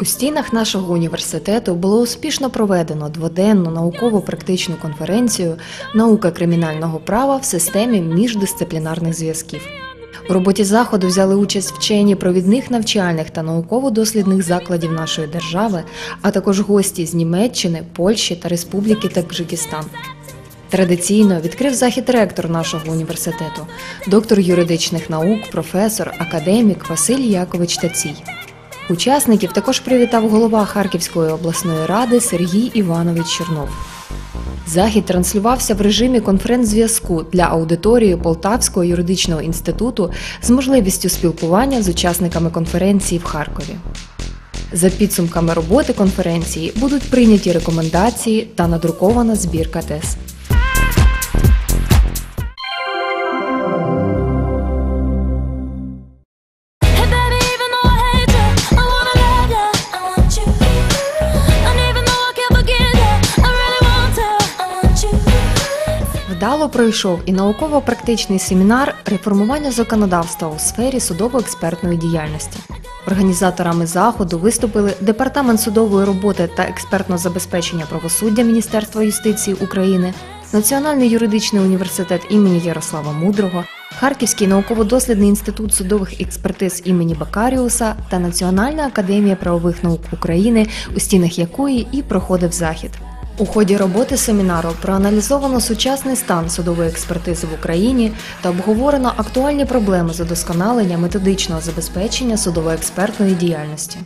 У стінах нашого університету було успішно проведено дводенну науково-практичну конференцію Наука кримінального права в системі міждисциплінарних зв'язків. У роботі заходу взяли участь вчені провідних навчальних та науково-дослідних закладів нашої держави, а також гості з Німеччини, Польщі та Республіки Таджикистан. Традиційно відкрив захід ректор нашого університету, доктор юридичних наук, професор, академік Василь Якович Тацій. Учасників також привітав голова Харківської обласної ради Сергій Іванович Чернов. Захід транслювався в режимі конференц-зв'язку для аудиторії Полтавського юридичного інституту з можливістю спілкування з учасниками конференції в Харкові. За підсумками роботи конференції будуть прийняті рекомендації та надрукована збірка тез. Вдало пройшов і науково-практичний семінар реформування законодавства у сфері судово-експертної діяльності. Організаторами заходу виступили Департамент судової роботи та експертного забезпечення правосуддя Міністерства юстиції України, Національний юридичний університет імені Ярослава Мудрого, Харківський науково-дослідний інститут судових експертиз імені Бакаріуса та Національна академія правових наук України, у стінах якої і проходив захід. У ході роботи семінару проаналізовано сучасний стан судової експертизи в Україні та обговорено актуальні проблеми з удосконалення методичного забезпечення судово-експертної діяльності.